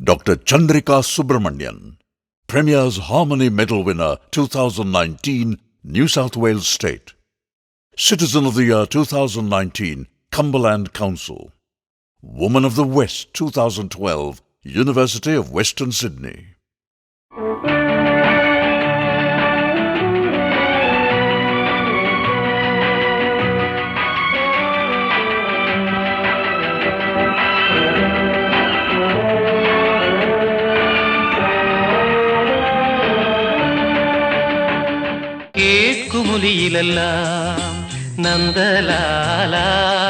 Dr. Chandrika Subramanian, Premier's Harmony Medal winner 2019, New South Wales State. Citizen of the Year 2019, Cumberland Council. Woman of the West 2012, University of Western Sydney. மொழியிலெல்லாம் Nandalala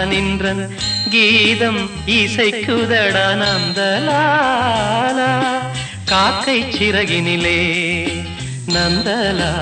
நின்றன். கீதம் இசைக்குதடா நந்தலாலா. காக்கை சிறகினிலே Nandala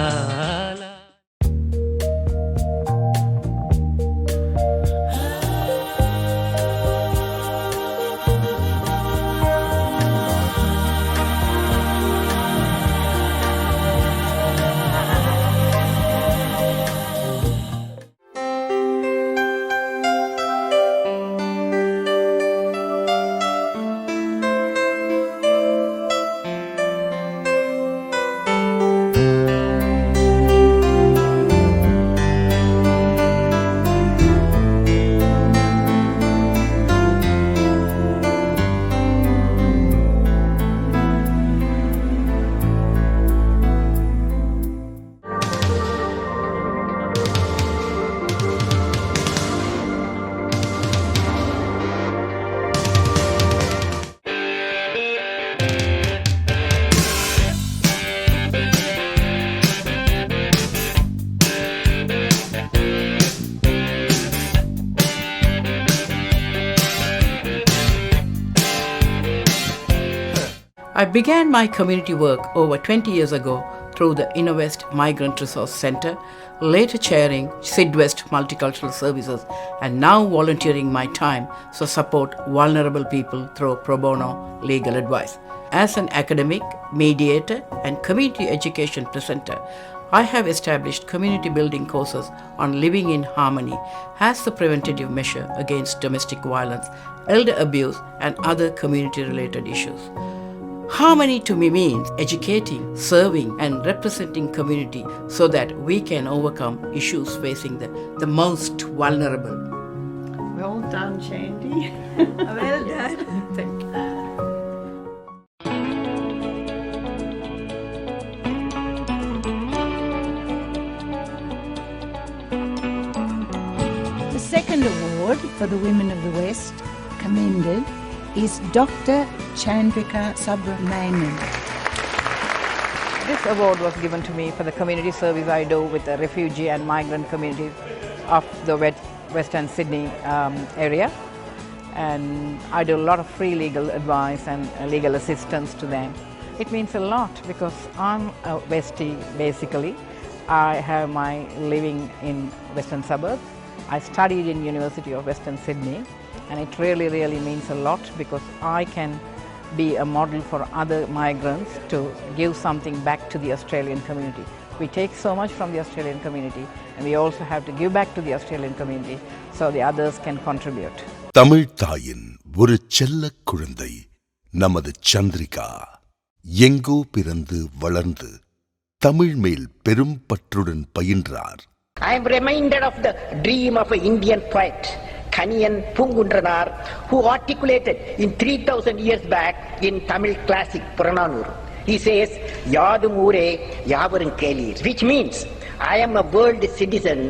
I began my community work over 20 years ago through the InnoWest Migrant Resource Center, later chairing SydWest Multicultural Services, and now volunteering my time to support vulnerable people through pro bono legal advice. As an academic, mediator, and community education presenter, I have established community building courses on living in harmony as the preventative measure against domestic violence, elder abuse, and other community related issues. Harmony to me means educating, serving, and representing community so that we can overcome issues facing the, the most vulnerable. Well done, Shandy. Well done. Thank you. The second award for the Women of the West commended is Dr. Chandrika Subramanian. This award was given to me for the community service I do with the refugee and migrant communities of the West- Western Sydney um, area. And I do a lot of free legal advice and uh, legal assistance to them. It means a lot because I'm a Westie basically. I have my living in Western suburbs. I studied in University of Western Sydney and it really really means a lot because I can be a model for other migrants to give something back to the Australian community. We take so much from the Australian community and we also have to give back to the Australian community so the others can contribute. Tamil தாயின் ஒரு செல்லக் குழந்தை நமது சந்திரிகா எங்கோ பிறந்து வளர்ந்து தமிழ் மேல் பெரும் பற்றுடன் பயின்றார் I am reminded of the dream of an Indian poet, Kaniyan Pungundranar, who articulated in 3000 years back in Tamil classic Purananur. He says, Yadum Ure Yavarum Kelir, which means, I am a world citizen.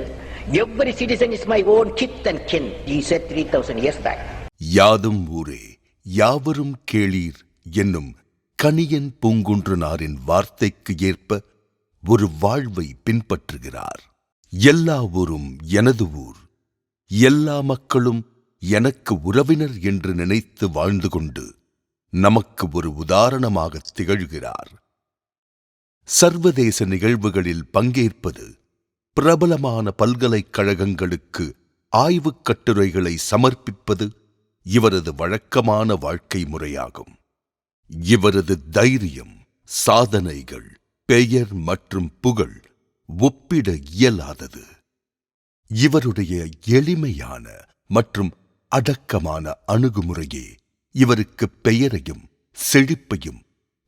Every citizen is my own kith and kin, he said 3000 years back. யாதும் ஊரே யாவரும் கேளீர் என்னும் கனியன் பூங்குன்றனாரின் வார்த்தைக்கு ஏற்ப ஒரு வாழ்வை பின்பற்றுகிறார் எல்லா ஊரும் எனது ஊர் எல்லா மக்களும் எனக்கு உறவினர் என்று நினைத்து வாழ்ந்து கொண்டு நமக்கு ஒரு உதாரணமாக திகழ்கிறார். சர்வதேச நிகழ்வுகளில் பங்கேற்பது பிரபலமான பல்கலைக்கழகங்களுக்கு ஆய்வுக் கட்டுரைகளை சமர்ப்பிப்பது இவரது வழக்கமான வாழ்க்கை முறையாகும். இவரது தைரியம் சாதனைகள் பெயர் மற்றும் புகழ் ஒப்பிட இயலாதது. இவருடைய எளிமையான மற்றும் அடக்கமான அணுகுமுறையே இவருக்கு பெயரையும் செழிப்பையும்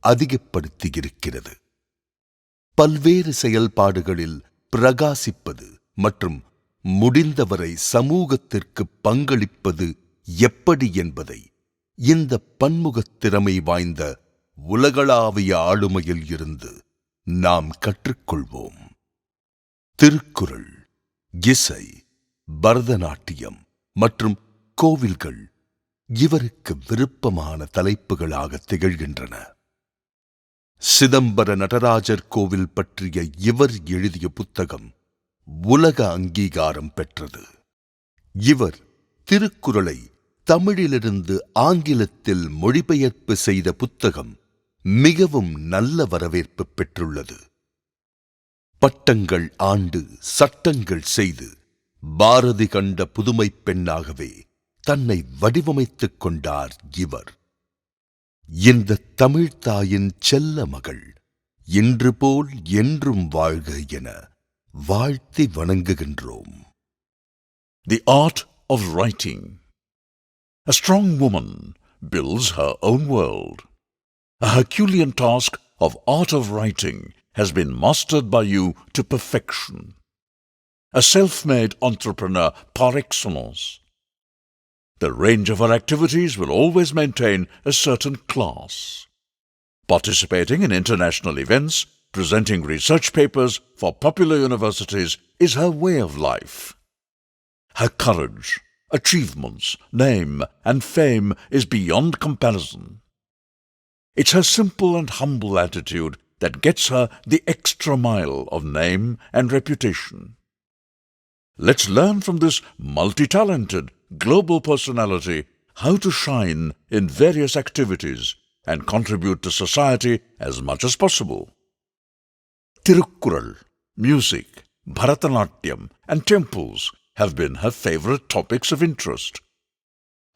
அதிகப்படுத்தியிருக்கிறது. பல்வேறு செயல்பாடுகளில் பிரகாசிப்பது மற்றும் முடிந்தவரை சமூகத்திற்கு பங்களிப்பது எப்படி என்பதை இந்த பன்முகத் திறமை வாய்ந்த உலகளாவிய ஆளுமையில் இருந்து நாம் கற்றுக்கொள்வோம். திருக்குறள். இசை பரதநாட்டியம் மற்றும் கோவில்கள் இவருக்கு விருப்பமான தலைப்புகளாக திகழ்கின்றன. சிதம்பர நடராஜர் கோவில் பற்றிய இவர் எழுதிய புத்தகம் உலக அங்கீகாரம் பெற்றது. இவர் திருக்குறளை தமிழிலிருந்து ஆங்கிலத்தில் மொழிபெயர்ப்பு செய்த புத்தகம் மிகவும் நல்ல வரவேற்பு பெற்றுள்ளது. பட்டங்கள் ஆண்டு சட்டங்கள் செய்து பாரதி கண்ட புதுமைப் பெண்ணாகவே தன்னை வடிவமைத்துக் கொண்டார் இவர். இந்த தமிழ்தாயின் செல்ல மகள் இன்று போல் என்றும் வாழ்க என வாழ்த்தி வணங்குகின்றோம். The art of writing A strong woman builds her own world. A Herculean task of art of writing has been mastered by you to perfection. A self-made entrepreneur par excellence. The range of her activities will always maintain a certain class. Participating in international events, presenting research papers for popular universities is her way of life. Her courage, achievements, name, and fame is beyond comparison. It's her simple and humble attitude that gets her the extra mile of name and reputation. Let's learn from this multi-talented global personality how to shine in various activities and contribute to society as much as possible. Tirukkural, music, Bharatanatyam, and temples have been her favorite topics of interest.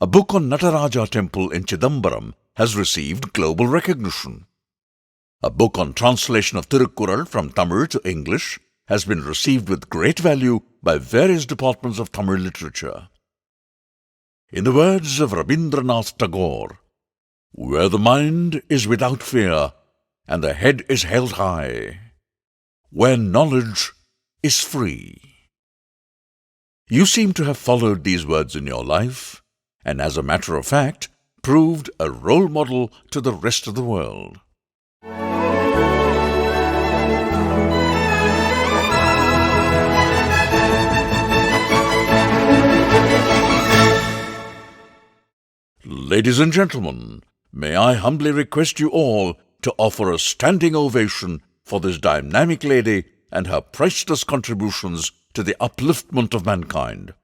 A book on Nataraja temple in Chidambaram has received global recognition. A book on translation of Tirukkural from Tamil to English has been received with great value by various departments of Tamil literature. In the words of Rabindranath Tagore, where the mind is without fear and the head is held high, where knowledge is free. You seem to have followed these words in your life, and as a matter of fact, proved a role model to the rest of the world. Ladies and gentlemen, may I humbly request you all to offer a standing ovation for this dynamic lady and her priceless contributions to the upliftment of mankind.